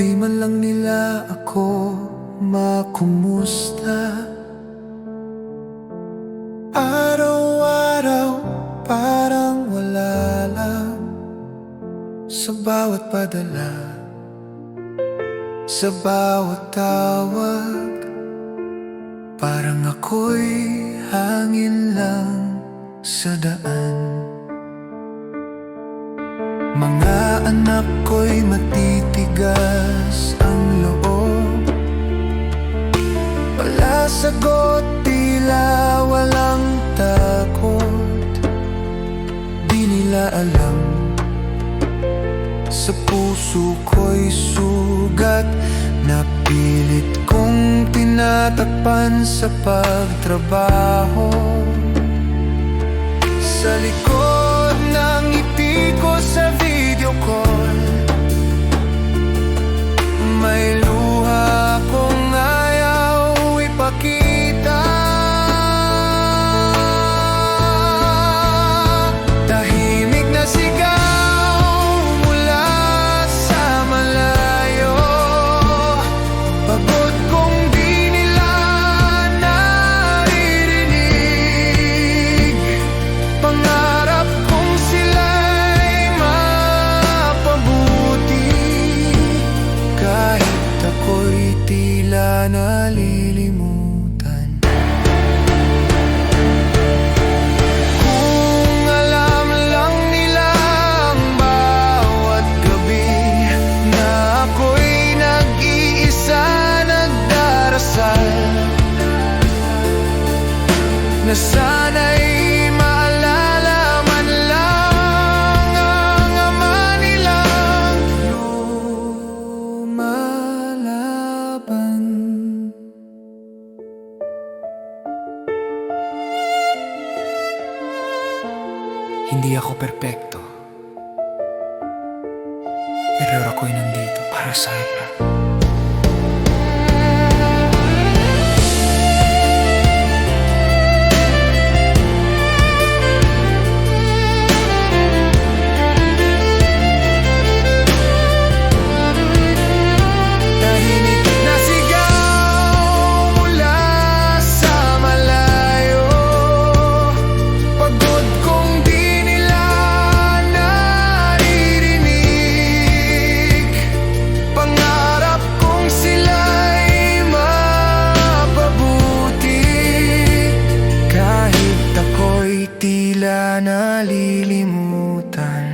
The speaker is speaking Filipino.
man lang nila ako makumusta. Araw-araw parang wala lang Sa bawat padala Sa bawat tawag. Parang ako'y hangin lang sa daan anak ko'y matitigas ang loob. Wala sagot, tila walang takot. Di nila alam. Sa puso ko'y sugat. Napilit kong tinatakpan sa pagtrabaho. Sa likod Na sana'y maalala man lang ang ama nilang lumalaban. Hindi ako perpekto. Pero ako'y nandito para sa nila nalilimutan.